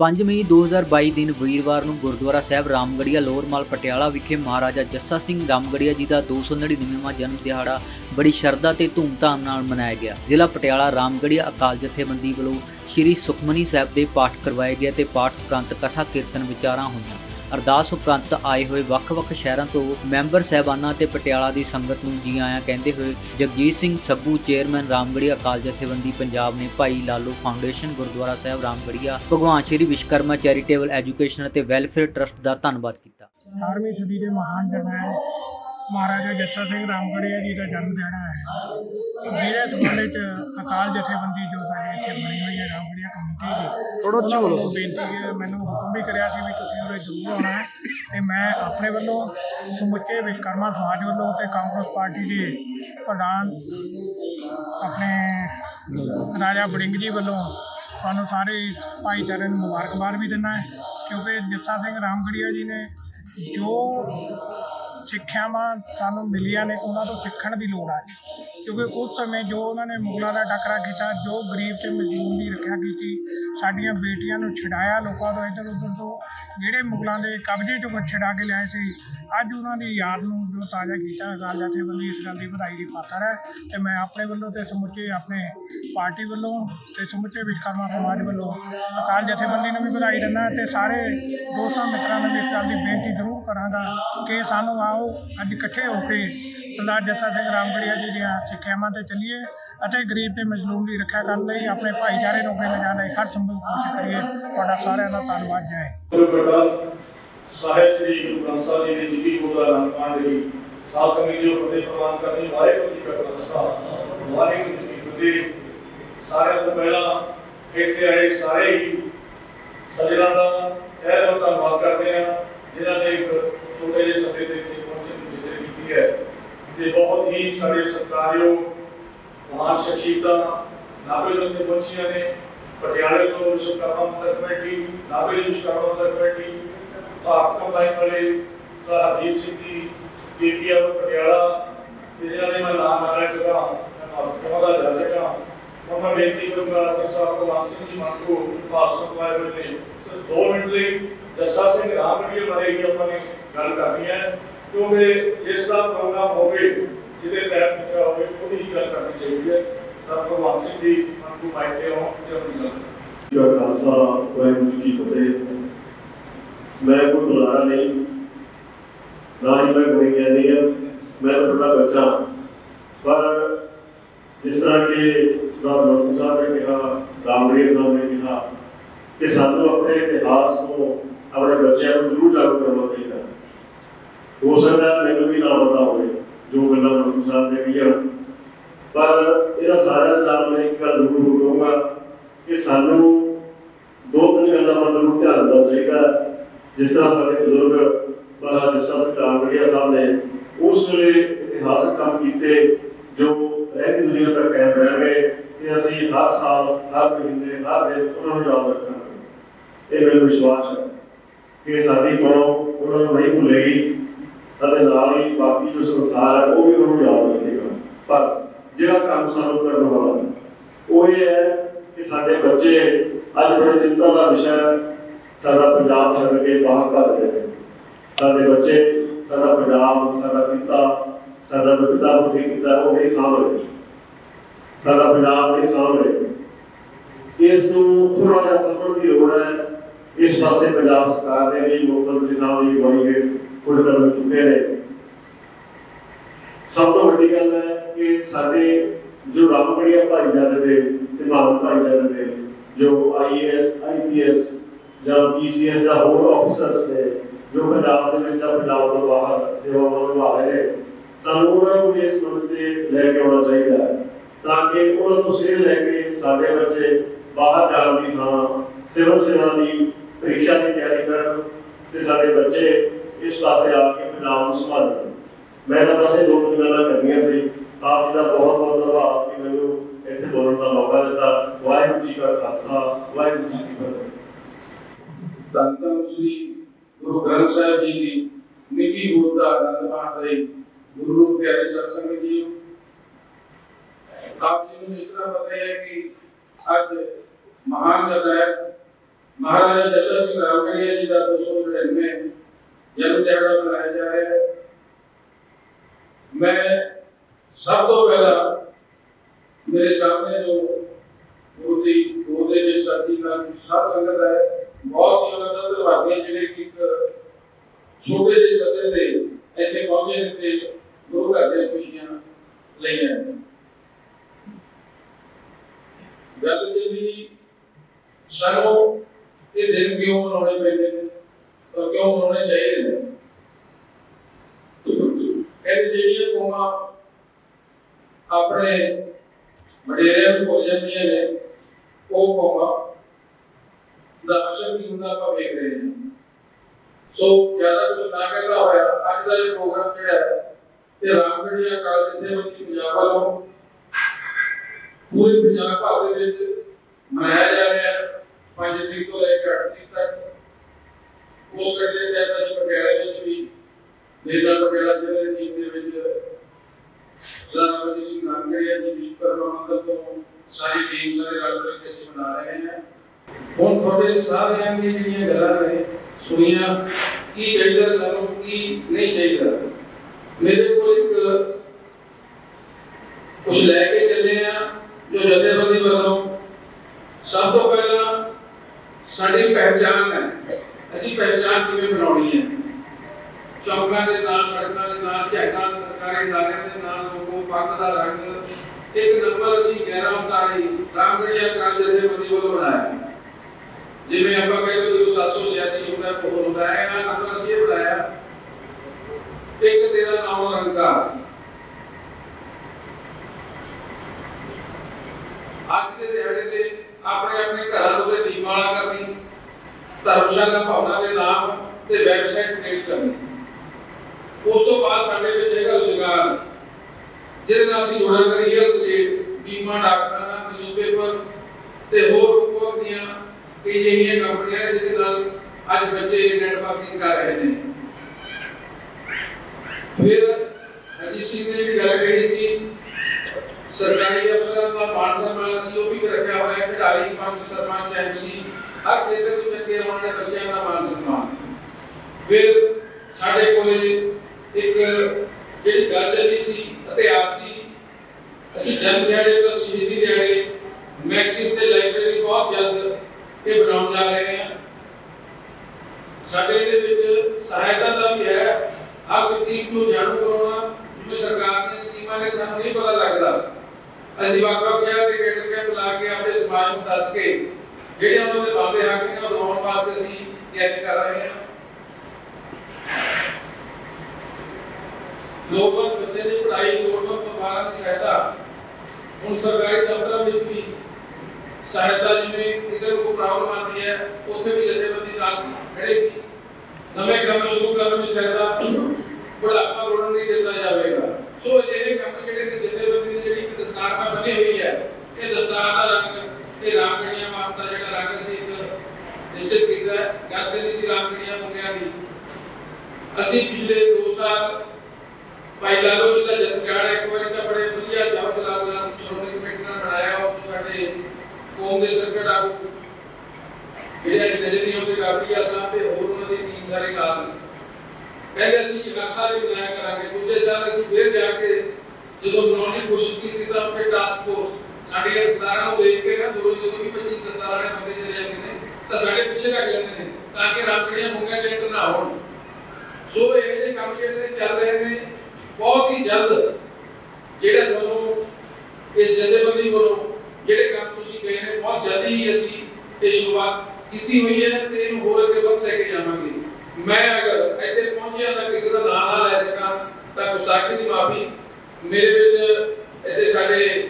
5 ਮਈ 2022 ਦਿਨ ਵੀਰਵਾਰ ਨੂੰ ਗੁਰਦੁਆਰਾ ਸਾਹਿਬ ਰਾਮਗੜੀਆ ਲੋਰਮਾਲ ਪਟਿਆਲਾ ਵਿਖੇ ਮਹਾਰਾਜਾ ਜੱਸਾ ਸਿੰਘ ਰਾਮਗੜੀਆ ਜੀ ਦਾ 299ਵਾਂ ਜਨਮ ਦਿਹਾੜਾ ਬੜੀ ਸ਼ਰਧਾ ਤੇ ਧੂਮਧਾਮ ਨਾਲ ਮਨਾਇਆ ਗਿਆ। ਜ਼ਿਲ੍ਹਾ ਪਟਿਆਲਾ ਰਾਮਗੜੀਆ ਅਕਾਲ ਜਥੇਬੰਦੀ ਵੱਲੋਂ ਸ੍ਰੀ ਸੁਖਮਨੀ ਸਾਹਿਬ ਦੇ ਪਾਠ ਕਰਵਾਏ ਗਏ ਤੇ ਪਾਠ ਉਪਰੰਤ ਕਥਾ ਕੀਰਤਨ ਵਿਚਾਰਾਂ ਹੋਈਆਂ। ਅਰਦਾਸ ਉਪਰੰਤ ਆਏ ਹੋਏ ਵੱਖ-ਵੱਖ ਸ਼ਹਿਰਾਂ ਤੋਂ ਮੈਂਬਰ ਸਹਿਬਾਨਾਂ ਤੇ ਪਟਿਆਲਾ ਦੀ ਸੰਗਤ ਨੂੰ ਜੀ ਆਇਆਂ ਕਹਿੰਦੇ ਹੋਏ ਜਗਜੀਤ ਸਿੰਘ ਸੱਗੂ ਚੇਅਰਮੈਨ ਰਾਮਗੜੀਆ ਅਕਾਲ ਜਥੇਬੰਦੀ ਪੰਜਾਬ ਨੇ Bhai Lalo foundation, Gurdwara Sahib Ramgarhia Bhagwan Shri Vishwakarma charitable education ਅਤੇ ਵੈਲਫੇਅਰ ਟਰਸਟ ਦਾ ਧੰਨਵਾਦ ਕੀਤਾ। 18ਵੀਂ ਸਦੀ ਦੇ ਮਹਾਨ ਜਰਨੈਲ ਮਹਾਰਾਜਾ ਜੱਸਾ ਸਿੰਘ ਰਾਮਗੜੀਆ ਜੀ ਦਾ ਜਨਮ ਦਿਹਾੜਾ ਹੈ। ਜਿਹਦੇ ਸੰਬੰਧ ਵਿੱਚ ਅਕਾਲ ਜਥੇਬੰਦੀ ਇੱਥੇ ਬਣੀ ਹੋਈ ਹੈ ਰਾਮਗੜੀਆ ਕਮੇਟੀ ਦੀ ਥੋੜਾ ਉੱਚੀ ਬੋਲੋ। ਬੇਨਤੀ ਹੈ ਮੈਨੂੰ ਹੁਕਮ ਵੀ ਕਰਿਆ ਸੀ ਵੀ ਤੁਸੀਂ ਉਹਦੇ ਜ਼ਰੂਰ ਆਉਣਾ ਹੈ ਤੇ ਮੈਂ ਆਪਣੇ ਵੱਲੋਂ ਸਮੁੱਚੇ ਵਿਸ਼ਕਰਮਾ ਸਮਾਜ ਵੱਲੋਂ ਤੇ ਕਾਂਗਰਸ ਪਾਰਟੀ ਦੇ ਪ੍ਰਧਾਨ ਆਪਣੇ ਰਾਜਾ ਬੜਿੰਗ ਜੀ ਵੱਲੋਂ ਤੁਹਾਨੂੰ ਸਾਰੇ ਭਾਈਚਾਰੇ ਨੂੰ ਮੁਬਾਰਕਬਾਦ ਵੀ ਦਿੰਦਾ ਹੈ ਕਿਉਂਕਿ ਜੱਸਾ ਸਿੰਘ ਰਾਮਗੜੀਆ ਜੀ ਨੇ ਜੋ ਸਿੱਖਿਆਵਾਂ ਸਾਨੂੰ ਮਿਲੀਆਂ ਨੇ ਉਹਨਾਂ ਤੋਂ ਸਿੱਖਣ ਦੀ ਲੋੜ ਹੈ ਕਿਉਂਕਿ ਉਸ ਸਮੇਂ ਜੋ ਉਹਨਾਂ ਨੇ ਮੁਗਲਾਂ ਦਾ ਟੱਕਰਾ ਕੀਤਾ, ਜੋ ਗਰੀਬ ਤੇ ਮਜ਼ਲੂਮ ਦੀ ਰੱਖਿਆ ਕੀਤੀ, ਸਾਡੀਆਂ ਬੇਟੀਆਂ ਨੂੰ ਛਡਾਇਆ ਲੋਕਾਂ ਤੋਂ ਇੱਧਰ ਉੱਧਰ ਤੋਂ, ਜਿਹੜੇ ਮੁਗਲਾਂ ਦੇ ਕਬਜ਼ੇ ਚੋਂ ਛਡਾ ਕੇ ਲਿਆਏ ਸੀ, ਅੱਜ ਉਹਨਾਂ ਦੀ ਯਾਦ ਨੂੰ ਜੋ ਤਾਜ਼ਾ ਕੀਤਾ, ਅਕਾਲ ਜਥੇਬੰਦੀ ਇਸ ਗੱਲ ਦੀ ਵਧਾਈ ਦੀ ਪਾਤਰ ਹੈ ਤੇ ਮੈਂ ਆਪਣੇ ਵੱਲੋਂ ਤੇ ਸਮੁੱਚੇ ਆਪਣੇ ਪਾਰਟੀ ਵੱਲੋਂ ਤੇ ਸਮੁੱਚੇ ਵਿਸ਼ਕਰਮਾ ਸਮਾਜ ਵੱਲੋਂ ਅਕਾਲ ਜਥੇਬੰਦੀ ਨੂੰ ਵੀ ਵਧਾਈ ਦਿੰਦਾ ਤੇ ਸਾਰੇ ਦੋਸਤਾਂ ਮਿੱਤਰਾਂ ਨੂੰ ਵੀ ਇਸ ਗੱਲ ਦੀ ਬੇਨਤੀ ਜ਼ਰੂਰ ਕਰਾਂਗਾ ਕਿ ਸਾਨੂੰ ਆਓ, ਅੱਜ ਇਕੱਠੇ ਹੋ ਕੇ ਸਰਦਾਰ ਜੱਸਾ ਸਿੰਘ ਰਾਮਗੜੀਆ ਜੀ ਦੀਆਂ ਸਿੱਖਿਆਵਾਂ ਤੇ ਚੱਲੀਏ ਅਤੇ ਗਰੀਬ ਤੇ ਮਜ਼ਲੂਮ ਦੀ ਰੱਖਿਆ ਕਰਨ ਲਈ ਆਪਣੇ ਭਾਈਚਾਰੇ ਨੂੰ ਅੱਗੇ ਲਿਜਾਣ ਲਈ ਹਰ ਸੰਭਵ ਕੋਸ਼ਿਸ਼ ਕਰੀਏ। ਤੁਹਾਡਾ ਸਾਰਿਆਂ ਦਾ ਧੰਨਵਾਦ ਜੈ। ਸਾਹਿਬ ਸ੍ਰੀ ਗੁਰੂ ਗ੍ਰੰਥ ਸਾਹਿਬ ਜੀ ਦੀ ਜਿੱਤੀ ਬੋਲਾ ਰੰਗਾਂ ਦੇ ਸਾਧ ਸੰਗਤ ਜੀ ਫਤਿਹ ਪ੍ਰਵਾਨ ਕਰਨੀ ਵਾਹਿਗੁਰੂ ਜੀ ਕਾ ਖਾਲਸਾ, ਵਾਹਿਗੁਰੂ ਜੀ ਕੀ ਫਤਿਹ। ਸਾਰਿਆਂ ਤੋਂ ਪਹਿਲਾਂ ਇੱਥੇ ਆਏ ਸਾਰੇ ਹੀ ਸੱਜਣਾਂ ਦਾ ਇਹ ਤੋਂ ਧੰਨਵਾਦ ਕਰਦੇ ਹਾਂ, ਜਿਨ੍ਹਾਂ ਨੇ ਇੱਕ ਛੋਟੇ ਜਿਹੇ ਸਮੇਂ ਦੇ ਵਿੱਚ ਪਹੁੰਚਣ ਦੀ ਜਿੱਤ ਕੀਤੀ ਹੈ ਤੇ ਬਹੁਤ ਹੀ ਸਾਡੇ ਸਤਿਕਾਰਯੋਗ ਮਹਾਨ ਸ਼ਖਸੀਅਤਾਂ, ਨਾਭੇ ਤੋਂ ਇੱਥੇ ਪਹੁੰਚੀਆਂ ਨੇ, ਪਟਿਆਲੇ ਤੋਂ ਵਿਸ਼ਵਕਰਮਾ ਮੰਦਰ ਕਮੇਟੀ, ਨਾਭੇ ਦੀ ਵਿਸ਼ਵਕਰਮਾ ਮੰਦਰ ਕਮੇਟੀ, ਭਾਰਤ ਕੰਬਾਈਨ ਵਾਲੇ ਸਰਦੀਪ ਸਿੰਘ ਜੀ ਪੀਪੀਆਰ ਪਟਿਆਲਾ ਤੇ ਜਿਹਨਾਂ ਨੇ ਮੈਂ ਨਾਮ ਆ ਰਿਹਾ ਸੀਗਾ ਉਹਨਾਂ ਦਾ ਲੈ ਸਕਾਂ ਉਹਨਾਂ ਬੇਨਤੀ ਕਰੂੰਗਾ ਕਿ ਸਾਹਿਬ ਭਗਵਾਨ ਸਿੰਘ ਜੀ ਮੰਨ ਕੋ ਭਾਸ਼ਣ ਪਾਏ ਹੋਏ ਨੇ। ਸਿਰਫ ਦੋ ਮਿੰਟ ਲਈ ਜੱਸਾ ਸਿੰਘ ਰਾਮਗੜੀਆ ਬਾਰੇ ਹੀ ਆਪਾਂ ਨੇ ਗੱਲ ਕਰਨੀ ਹੈ। ਕਿਉਂਕਿ ਇਸ ਦਾ ਪ੍ਰੋਗਰਾਮ ਹੋਵੇ ਜਿਹਦੇ ਤਹਿਤ ਲਿਖਿਆ ਹੋਵੇ ਉਹਦੀ ਹੀ ਗੱਲ ਕਰਨੀ ਚਾਹੀਦੀ ਹੈ ਤਾਂ ਭਗਵਾਨ ਸਿੰਘ ਜੀ ਮੰਨ ਕੋ ਮਾਈਕ ਤੇ ਆਉਣ ਤੇ ਆਪਣੀ ਗੱਲ ਜੋ ਖਾਲਸਾ ਵਾਹਿਗੁਰੂ ਜੀ ਕੀ ਫਤਿਹ ਮੈਂ ਕੋਈ ਬੁਲਾਰਾ ਨਹੀਂ ਨਾ ਹੀ ਮੈਂ ਕੋਈ ਕਹਿੰਦੀ ਹਾਂ ਮੈਂ ਤਾਂ ਤੁਹਾਡਾ ਬੱਚਾ ਹਾਂ। ਪਰ ਜਿਸ ਤਰ੍ਹਾਂ ਕਿ ਸਰਦਾਰ ਨਰੂ ਸਾਹਿਬ ਨੇ ਕਿਹਾ ਰਾਮਗੜੀਆ ਸਾਹਿਬ ਨੇ ਕਿਹਾ ਕਿ ਸਾਨੂੰ ਆਪਣੇ ਇਤਿਹਾਸ ਤੋਂ ਆਪਣੇ ਬੱਚਿਆਂ ਨੂੰ ਜ਼ਰੂਰ ਜਾਗਰੂਕ ਕਰਨਾ ਚਾਹੀਦਾ ਹੋ ਸਕਦਾ ਮੈਨੂੰ ਵੀ ਨਾ ਪਤਾ ਹੋਵੇ, ਜੋ ਗੱਲਾਂ ਨਰੂ ਸਾਹਿਬ ਨੇ ਕਹੀਆਂ ਪਰ ਇਹਦਾ ਸਾਰਿਆਂ ਦੇ ਨਾਲ ਮੈਂ ਇੱਕ ਗੱਲ ਜ਼ਰੂਰ ਕਹੂੰਗਾ ਕਿ ਸਾਨੂੰ ਦੋ ਤਿੰਨ ਗੱਲਾਂ ਵੱਲ ਜ਼ਰੂਰ ਧਿਆਨ ਦੇਣਾ ਚਾਹੀਦਾ ਜਿਸ ਤਰ੍ਹਾਂ ਸਾਡੇ ਬਜ਼ੁਰਗ ਮਹਾਰਾਜ ਜੱਸਾ ਸਿੰਘ ਸਾਹਿਬ ਨੇ ਉਸ ਵੇਲੇ ਇਤਿਹਾਸਕ ਕੰਮ ਕੀਤੇ ਜੋ ਰਹਿ ਕੇ ਦੁਨੀਆ ਤੱਕ ਕਾਇਮ ਰਹਿਣਗੇ ਕਿ ਅਸੀਂ ਹਰ ਸਾਲ, ਹਰ ਮਹੀਨੇ, ਹਰ ਦਿਨ ਉਹਨਾਂ ਨੂੰ ਯਾਦ ਰੱਖਾਂਗੇ। ਇਹ ਮੈਨੂੰ ਵਿਸ਼ਵਾਸ ਹੈ ਕਿ ਸਾਡੀ ਕੌਮ ਉਹਨਾਂ ਨੂੰ ਨਹੀਂ ਭੁੱਲੇਗੀ। ਅਤੇ ਨਾਲ ਹੀ ਬਾਕੀ ਜੋ ਸੰਸਾਰ ਹੈ, ਉਹ ਵੀ ਉਹਨੂੰ ਯਾਦ ਰੱਖੇਗਾ। ਪਰ ਜਿਹੜਾ ਕੰਮ ਸਾਨੂੰ ਕਰਨ ਵਾਲਾ ਉਹ ਇਹ ਹੈ ਕਿ ਸਾਡੇ ਬੱਚੇ ਅੱਜ ਬੜੇ ਚਿੰਤਾ ਦਾ ਵਿਸ਼ਾ ਹੈ, ਸਾਡਾ ਪੰਜਾਬ ਛੱਡ ਕੇ ਬਾਹਰ ਭੱਜ ਰਹੇ ਨੇ। ਸਾਡੇ ਬੱਚੇ, ਸਾਡਾ ਪੰਜਾਬ, ਸਾਡਾ ਪਿਤਾ, ਸਾਡਾ ਜੋ ਪਿਤਾ ਨੂੰ ਕੀਤਾ ਉਹ ਨਹੀਂ ਸਾਂਭ ਰਹੇ ਸਾਡਾ ਪੰਜਾਬ ਨਹੀਂ ਸਾਂਭ ਰਹੇ ਇਸ ਨੂੰ ਥੋੜਾ ਜਿਹਾ ਸਮਝਣ ਦੀ ਲੋੜ ਹੈ, ਇਸ ਪਾਸੇ ਪੰਜਾਬ ਸਰਕਾਰ ਨੇ ਵੀ ਮੁੱਖ ਮੰਤਰੀ ਸਾਹਿਬ ਦੀ ਬਣੀ ਹੈ ਕੁਝ ਕਦਮ ਚੁੱਕੇ ਨੇ। ਸਭ ਤੋਂ ਵੱਡੀ ਗੱਲ ਹੈ ਕਿ ਸਾਡੇ ਜੋ ਰਾਮਗੜੀਆ ਭਾਈਚਾਰੇ ਦੇ ਤੇ ਮਾਹੌਲ ਭਾਈਚਾਰੇ ਦੇ, ਜੋ ਆਈਏਐਸ ਆਈਪੀਐਸ ਜਾਂ ਪੀਸੀਐਸ ਜਾਂ ਹੋਰ ਆਫੀਸਰਸ ਨੇ, ਜੋ ਪੰਜਾਬ ਦੇ ਵਿੱਚ ਜਾਂ ਪੰਜਾਬ ਤੋਂ ਬਾਹਰ ਸੇਵਾਵਾਂ ਨਿਭਾ ਰਹੇ ਨੇ, ਸਾਨੂੰ ਉਹਨਾਂ ਨੂੰ ਵੀ ਇਸ ਮੰਚ ਲੈ ਕੇ ਆਉਣਾ ਚਾਹੀਦਾ ਹੈ ਤਾਂ ਕਿ ਉਹਨਾਂ ਨੂੰ ਸੇਧ ਲੈ ਕੇ ਸਾਡੇ ਬੱਚੇ ਬਾਹਰ ਜਾਣ ਦੀ ਥਾਂ ਸਿਵਲ ਸੇਵਾ ਦੀ ਪ੍ਰੀਖਿਆ ਦੀ ਤਿਆਰੀ ਕਰਨ ਤੇ ਸਾਡੇ ਬੱਚੇ ਇਸ ਪਾਸੇ ਆ ਕੇ ਪੰਜਾਬ ਨੂੰ ਸੰਭਾਲਣ ਮੈਂ ਤਾਂ ਬਸ ਇਹ ਦੋ ਤਿੰਨ ਗੱਲਾਂ ਕਰਨੀਆਂ ਸੀ ਆਪ ਜੀ ਦਾ ਬਹੁਤ ਬਹੁਤ ਧੰਨਵਾਦ ਕਿ ਮੈਨੂੰ ਇੱਥੇ ਬੋਲਣ ਦਾ ਮੌਕਾ ਦਿੱਤਾ ਵਾਹਿਗੁਰੂ ਜੀ ਕਾ ਖਾਲਸਾ ਵਾਹਿਗੁਰੂ ਜੀ ਕੀ ਫਤਿਹ ਧੰਨ ਧੰਨ ਸ੍ਰੀ ਗੁਰੂ ਗ੍ਰੰਥ ਸਾਹਿਬ ਜੀ ਦੀ ਨਿੱਕੀ ਗੁਰੂ ਦਾ ਆਨੰਦ ਮਾਣ ਰਹੀ ਗੁਰੂ ਨੂੰ ਪਿਆਰੇ ਸਤਸੰਗ ਜੀ ਆਪ ਜੀ ਨੂੰ ਇਸ ਤਰ੍ਹਾਂ ਪਤਾ ਹੈ ਕਿ ਅੱਜ ਮਹਾਨ ਜਗਤ ਮਹਾਰਾਜਾ ਜਸ਼ਾ ਸਿੰਘ ਰਾਮਗੜੀਆ ਜੀ ਦਾ 299 ਜਨਮ ਦਿਹਾੜਾ ਮਨਾਇਆ ਜਾ ਰਿਹਾ ਹੈ ਮੈਂ ਸਭ ਤੋਂ ਪਹਿਲਾਂ ਮੇਰੇ ਸਾਹਮਣੇ ਜੋ ਗੁਰਦੀ ਉਹਦੇ ਵਿੱਚ ਸਾਡੀ ਦਾ ਸਾਧ ਸੰਗਤ ਹੈ ਬਹੁਤ ਹੀ ਉਹਨਾਂ ਦਾ ਧੰਨਵਾਦੀ ਹਾਂ ਜਿਹੜੇ ਕਿ ਇੱਕ ਛੋਟੇ ਜਿਹੇ ਸੱਦੇ ਤੇ ਇੱਥੇ ਪਹੁੰਚੇ ਨੇ ਤੇ ਗੁਰੂ ਘਰ ਦੀਆਂ ਖੁਸ਼ੀਆਂ ਲਈਆਂ ਨੇ। ਗੱਲ ਜੇ ਵੀ ਸਾਨੂੰ ਇਹ ਦਿਨ ਕਿਉਂ ਮਨਾਉਣੇ ਪੈਂਦੇ ਨੇ ਔਰ ਕਿਉਂ ਮਨਾਉਣੇ ਚਾਹੀਦੇ ਨੇ ਕਹਿੰਦੇ ਜਿਹੜੀਆਂ ਕੌਮਾਂ ਆਪਣੇ ਵਡੇਰਿਆਂ ਨੂੰ ਭੁੱਲ ਜਾਂਦੀਆਂ ਨੇ ਉਹ ਕੌਮਾਂ ਦਾ ਅਸਰ ਕੀ ਹੁੰਦਾ ਆਪਾਂ ਵੇਖ ਰਹੇ ਹਾਂ ਸੋ ਜ਼ਿਆਦਾ ਕੁਝ ਨਾ ਕਰਦਾ ਹੋਇਆ ਅੱਜ ਦਾ ਇਹ ਪ੍ਰੋਗਰਾਮ ਜਿਹੜਾ ਹੈ ਤੇ ਰਾਮਗੜ੍ਹੀ ਅਕਾਲ ਜਥੇਬੰਦੀ ਪੰਜਾਬ ਵੱਲੋਂ ਪੂਰੇ ਪੰਜਾਬ ਭਰ ਦੇ ਵਿੱਚ ਮਨਾਇਆ ਜਾ ਰਿਹਾ ਹੈ 5 ਤਰੀਕ ਤੋਂ ਲੈ ਕੇ 8 ਤਰੀਕ ਤੱਕ ਉਸ ਕਰਕੇ ਜੈਤਾ ਜੀ ਪਟਿਆਲਾ ਵਿੱਚ ਵੀ ਮੇਰਾ ਪਟਿਆਲਾ ਜ਼ਿਲ੍ਹੇ ਦੀ ਟੀਮ ਦੇ ਵਿੱਚ ਰਾਮਗੜ੍ਹੀ ਸਿੰਘ ਰਾਮਗੜ੍ਹੀਆ ਜੀ ਵੀ ਪਰਮਾਨੰਦ ਤੋਂ ਸਾਰੀ ਟੀਮ ਸਾਰੇ ਰਲ ਮਿਲ ਕੇ ਅਸੀਂ ਮਨਾ ਰਹੇ ਹਾਂ ਹੁਣ ਤੁਹਾਡੇ ਸਾਰਿਆਂ ਦੀਆਂ ਜਿਹੜੀਆਂ ਗੱਲਾਂ ਨੇ ਸੁਣੀਆਂ ਕੀ ਚਾਹੀਦਾ ਸਾਨੂੰ ਕੀ ਨਹੀਂ ਚਾਹੀਦਾ ਮੇਰੇ ਕੋਲ ਇੱਕ ਕੁਝ ਲੈ ਕੇ ਚੱਲੇ ਆ ਜੋ ਜਥੇਬੰਦੀ ਵੱਲੋਂ ਸਭ ਤੋਂ ਪਹਿਲਾਂ ਸਾਡੀ ਪਹਿਚਾਨ ਹੈ ਅਸੀਂ ਪਹਿਚਾਨ ਕਿਵੇਂ ਬਣਾਉਣੀ ਹੈ ਚੌਕਾਂ ਦੇ ਨਾਲ ਸੜਕਾਂ ਦੇ ਨਾਲ ਝੰਡਾ ਸਰਕਾਰੀ ਇਦਾਰਿਆਂ ਦੇ ਨਾਲ ਲੋਗੋ ਪੱਗ ਦਾ ਰੰਗ ਇੱਕ ਨੰਬਰ ਅਸੀਂ 1139 ਰਾਮਗੜੀਆ ਕਾਲਜ ਜਥੇਬੰਦੀ ਵੱਲੋਂ ਬਣਾਇਆ ਹੈ। ਜਿਵੇਂ ਆਪਾਂ ਕਹਿੰਦੇ ਜਦੋਂ 786 ਹੁੰਦਾ ਕੋਲ ਹੁੰਦਾ ਹੈ ਆ ਨੰਬਰ ਅਸੀਂ ਇਹ ਬਣਾਇਆ ਇੱਕ ਤੇਰਾ ਨਾਮ ਰੰਗਾਰ ਅੱਜ ਦੇ ਦਿਹਾੜੇ ਤੇ ਆਪਣੇ ਆਪਣੇ ਘਰਾਂ ਨੂੰ ਤੇ ਦੀਪਮਾਲਾ ਕਰਨੀ, ਧਰਮਸ਼ਾਲਾ ਭਾਵਨਾ ਦੇ ਨਾਮ ਤੇ ਵੈਬਸਾਈਟ ਕ੍ਰੀਏਟ ਕਰਨੀ। ਉਸ ਤੋਂ ਬਾਅਦ ਸਾਡੇ ਵਿੱਚ ਹੈਗਾ ਰੁਜ਼ਗਾਰ। ਜਿਹਦੇ ਨਾਲ ਅਸੀਂ ਜੁੜਾ ਕਰੀ ਰੀਅਲ ਸਟੇਟ ਬੀਮਾ ਡਾਕਖਾਨਾ ਨਿਊਜ਼ਪੇਪਰ ਤੇ ਹੋਰ ਉਪਭੋਗ ਦੀਆਂ ਕਈ ਜਿਹੀਆਂ ਕੰਪਨੀਆਂ ਨੇ ਜਿਹਦੇ ਨਾਲ ਅੱਜ ਬੱਚੇ ਨੈਟਵਰਕਿੰਗ ਕਰ ਰਹੇ ਨੇ। ਫਿਰ ਅਜੀਤ ਸਿੰਘ ਨੇ ਵੀ ਗੱਲ ਕਹੀ ਸੀ, ਸਰਕਾਰੀ ਅਫਸਰਾਂ ਦਾ ਮਾਨ ਸਨਮਾਨ ਅਸੀਂ ਉਹ ਵੀ ਰੱਖਿਆ ਹੋਇਆ ਹੈ, ਖਿਡਾਰੀ ਪੰਜ ਸਰਪੰਚ ਐਮਸੀ ਹਰ ਖੇਤਰ ਵਿੱਚ ਅੱਗੇ ਆਉਣ ਵਾਲੇ ਬੱਚਿਆਂ ਦਾ ਮਾਨ ਸਨਮਾਨ। ਫਿਰ ਸਾਡੇ ਕੋਲੇ ਇੱਕ ਜਿਹੜੀ ਗੱਲ ਚੱਲੀ ਸੀ, ਇਤਿਹਾਸ ਦੀ ਅਸੀਂ ਜਨਮ ਦਿਹਾੜੇ ਤੋਂ ਸ਼ਹੀਦੀ ਦਿਹਾੜੇ ਮੈਗਜ਼ੀਨ ਤੇ ਲਾਇਬ੍ਰੇਰੀ ਬਹੁਤ ਜਲਦ ਇਹ ਬਣਾਉਣ ਜਾ ਰਹੇ ਹਾਂ ਸਾਡੇ ਇਹਦੇ ਵਿੱਚ ਸਹਾਇਤਾ ਦਾ ਵੀ ਹੈ। ਹਰ ਸਕੀਮ ਨੂੰ ਜਾਣੂ ਕਰਾਉਣਾ, ਜਿਵੇਂ ਸਰਕਾਰ ਦੀਆਂ ਸਕੀਮਾਂ ਨੇ, ਸਾਨੂੰ ਨਹੀਂ ਪਤਾ ਲੱਗਦਾ। ਅਸੀਂ ਵੱਖ ਵੱਖ ਤੇ ਕੇਡਰ ਕੈਂਪ ਲਾ ਕੇ ਆਪਣੇ ਸਮਾਜ ਨੂੰ ਦੱਸ ਕੇ ਜਿਹੜੇ ਉਹਨਾਂ ਦੇ ਬਾਬੇ ਹੱਕ ਨੇ ਉਹ ਦਿਵਾਉਣ ਵਾਸਤੇ ਅਸੀਂ ਤਿਆਰੀ ਕਰ ਰਹੇ ਹਾਂ। ਲੋਕਾਂ ਬੱਚੇ ਦੀ ਪੜ੍ਹਾਈ ਲੋੜਵੰਦ ਪਰਿਵਾਰਾਂ ਦੀ ਸਹਾਇਤਾ ਹੁਣ ਸਰਕਾਰੀ ਦਫ਼ਤਰਾਂ ਵਿੱਚ ਵੀ ਸਹਾਇਤਾ ਜਿਵੇਂ ਕਿਸੇ ਨੂੰ ਪ੍ਰੋਬਲਮ ਆਉਂਦੀ ਹੈ, ਉੱਥੇ ਵੀ ਜਥੇਬੰਦੀ ਨਾਲ ਖੜੇਗੀ ਨਵੇਂ ਕੰਮ ਸ਼ੁਰੂ ਕਰਨ ਵਿੱਚ ਸਹਾਇਤਾ ਬੁਢਾਪਾ ਰੋਣ ਨਹੀਂ ਦਿੱਤਾ ਜਾਵੇਗਾ। ਸੋ ਅਜਿਹੇ ਕੰਮ ਜਿਹੜੇ ਨੇ ਜਥੇਬੰਦੀ ਦੀ ਜਿਹੜੀ ਇੱਕ ਦਸਤਾਰ ਨਾਲ ਬਣੀ ਹੋਈ ਹੈ, ਇਹ ਦਸਤਾਰ ਦਾ ਰੰਗ ਇਹ ਰਾਮਗੜੀਆਂ ਮਾਤਾ ਜਿਹੜਾ ਰੰਗ ਸੀ ਇੱਕ ਨਿਸ਼ਚਿਤ ਕੀਤਾ ਹੈ ਸੀ ਰਾਮਗੜੀਆਂ ਮੁੰਡਿਆਂ ਦੀ ਅਸੀਂ ਪਿਛਲੇ 2 ਸਾਲ, ਭਾਈ ਲਾਲੋ ਜੀ ਦਾ ਜਨਮ ਦਿਹਾੜਾ ਇੱਕ ਵਾਰੀ ਤਾਂ ਬੜੇ ਵਧੀਆ ਜਵਾਬ ਜਲਾਲ ਨਾਲ ਸ਼੍ਰੋਮਣੀ ਕਮੇਟੀ ਨਾਲ ਬਣਾਇਆ ਉਹ ਸਾਡੇ ਕੌਮ ਦੇ ਸਰਕਟ ਆਗੂ ਜਿਹੜੇ ਅੱਜ ਨਜ਼ਰ ਨਹੀਂ ਆਉਂਦੇ ਗਾਬੜੀਆ ਸਾਹਿਬ ਤੇ ਹੋਰ ਉਹਨਾਂ ਦੀ ਟੀਮ ਸਾਰੇ ਨਾਲ ਨੇ। ਕਹਿੰਦੇ ਅਸੀਂ ਹਰ ਸਾਲ ਬਣਾਇਆ ਕਰਾਂਗੇ, ਦੂਜੇ ਸਾਲ ਅਸੀਂ ਫਿਰ ਜਾ ਕੇ ਜਦੋਂ ਬਣਾਉਣ ਦੀ ਕੋਸ਼ਿਸ਼ ਕੀਤੀ ਤਾਂ ਫਿਰ ਟਾਸਕ ਫੋਰਸ ਸਾਡੀਆਂ ਦਸਤਾਰਾਂ ਨੂੰ ਦੇਖ ਕੇ ਨਾ, ਜਦੋਂ ਜਦੋਂ ਵੀ 25 ਦਸਤਾਰਾਂ ਦੇ ਬੰਦੇ ਚਲੇ ਜਾਂਦੇ ਨੇ, ਤਾਂ ਸਾਡੇ ਪਿੱਛੇ ਲੱਗ ਜਾਂਦੇ ਨੇ, ਤਾਂ ਕਿ ਰਾਪੜੀਆਂ ਮੁੰਗੀਆਂ ਜੈਂਟ ਨਾ ਹੋਣ। ਸੋ ਇਹ ਜਿਹੇ ਕੰਮ ਜਿਹੜੇ ਚੱਲ ਰਹੇ ਨੇ, ਬਹੁਤ ਹੀ ਜਲਦ ਜਿਹੜਾ ਤੁਹਾਨੂੰ ਇਸ ਜਥੇਬੰਦੀ ਵੱਲੋਂ ਜਿਹੜੇ ਕੰਮ ਤੁਸੀਂ ਕਹੇ ਨੇ, ਬਹੁਤ ਜਲਦੀ ਹੀ ਅਸੀਂ ਇਹ ਸ਼ੁਰੂਆਤ ਕੀਤੀ ਹੋਈ ਹੈ ਤੇ ਇਹਨੂੰ ਹੋਰ ਅੱਗੇ ਵੱਧ ਲੈ ਕੇ ਜਾਵਾਂਗੇ। ਮੈਂ ਅਗਰ ਇੱਥੇ ਪਹੁੰਚਿਆ ਤਾਂ ਕਿਸੇ ਦਾ ਨਾਮ ਨਾ ਲੈ ਸਕਾਂ, ਤਾਂ ਗੁਸਾਖੀ ਦੀ ਮਾਫੀ ਮੇਰੇ ਵਿੱਚ ਇੱਥੇ ਸਾਡੇ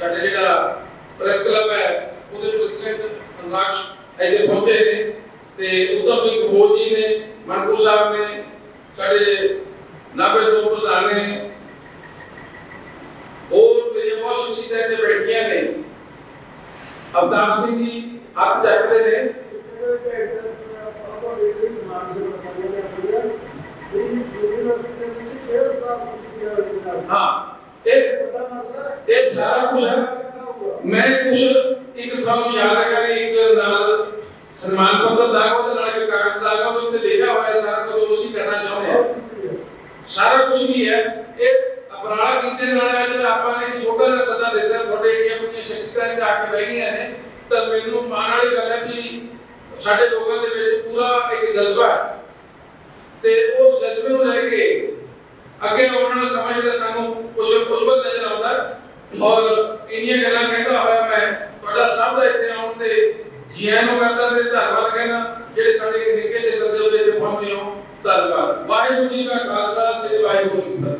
ਸਾਡੇ ਜਿਹੜਾ ਪ੍ਰੈਸ ਕਲੱਬ ਹੈ, ਉਹਦੇ ਪ੍ਰੈਜ਼ੀਡੈਂਟ ਅਨੁਰਾਗ ਇੱਥੇ ਪਹੁੰਚੇ ਨੇ ਤੇ ਉਦੋਂ ਸਿੰਘ ਕਪੂਰ ਜੀ ਨੇ ਮਨਕੂ ਸਾਹਿਬ ਨੇ, ਸਾਡੇ ਨਾਭੇ ਤੋਂ ਪ੍ਰਧਾਨ ਨੇ। ਹੋਰ ਮੇਰੀਆਂ ਬਹੁਤ ਸ਼ਖਸੀਅਤਾਂ ਇੱਥੇ ਬੈਠੀਆਂ ਨੇ। ਅਵਤਾਰ ਸਿੰਘ ਜੀ ਹੱਥ ਚੱਕਦੇ ਨੇ। ਹਾਂ। ਇਹ ਇਹ ਸਾਰਾ ਕੁਝ ਮੈਂ ਕੁਝ ਇੱਕ ਤੁਹਾਨੂੰ ਯਾਦ ਕਰੀ ਇੱਕ ਨਾਲ ਸਨਮਾਨ ਪੱਤਰ ਦਾ ਉਹਦੇ ਨਾਲ ਇੱਕ ਕਾਗਜ਼ ਦਾ ਉੱਤੇ ਲਿਖਿਆ ਹੋਇਆ ਹੈ, ਸਾਰਾ ਕੁਝ ਉਸ ਕਰਨਾ ਚਾਹੁੰਦੇ ਆ ਸਾਰਾ ਕੁਝ ਵੀ ਹੈ। ਇਹ ਅਪਰਾਧ ਕੀਤੇ ਨਾਲ ਅੱਜ ਆਪਾਂ ਨੇ ਛੋਟਾ ਜਿਹਾ ਸੱਦਾ ਦਿੱਤਾ, ਤੁਹਾਡੇ ਏਰੀਆ ਵਿੱਚ ਸ਼ਖਸੀਅਤਾਂ ਜਾ ਕੇ ਬਹਿ ਗਈਆਂ ਨੇ, ਤਾਂ ਮੈਨੂੰ ਮਾਣ ਵਾਲੀ ਗੱਲ ਹੈ ਕਿ ਸਾਡੇ ਲੋਕਾਂ ਦੇ ਵਿੱਚ ਪੂਰਾ ਇੱਕ ਜਜ਼ਬਾ ਹੈ। ਤੇ ਉਸ ਜਜ਼ਬੇ ਨੂੰ ਲੈ ਕੇ ਅੱਗੇ ਆਉਣ ਵਾਲਾ ਸਮਾਂ ਜਿਹੜਾ ਸਾਨੂੰ ਕੁਝ ਉਜਵਲ ਨਜ਼ਰ ਆਉਂਦਾ ਹੈ। ਔਰ ਇੰਨੀਆਂ ਗੱਲਾਂ ਕਹਿੰਦਾ ਹੋਇਆ ਮੈਂ, ਤੁਹਾਡਾ ਸਭ ਦਾ ਇੱਥੇ ਆਉਣ ਤੇ ਜੀ ਆਇਆਂ ਨੂੰ ਕਰਦਾ ਤੇ ਧੰਨਵਾਦ ਕਹਿਣਾ, ਜਿਹੜੇ ਸਾਡੇ ਨਿੱਕੇ ਜਿਹੇ ਸੱਦੇ ਉਹਦੇ ਤੇ ਪਹੁੰਚੇ ਹੋ ਧੰਨਵਾਦ ਵਾਹਿਗੁਰੂ ਜੀ ਕਾ ਖਾਲਸਾ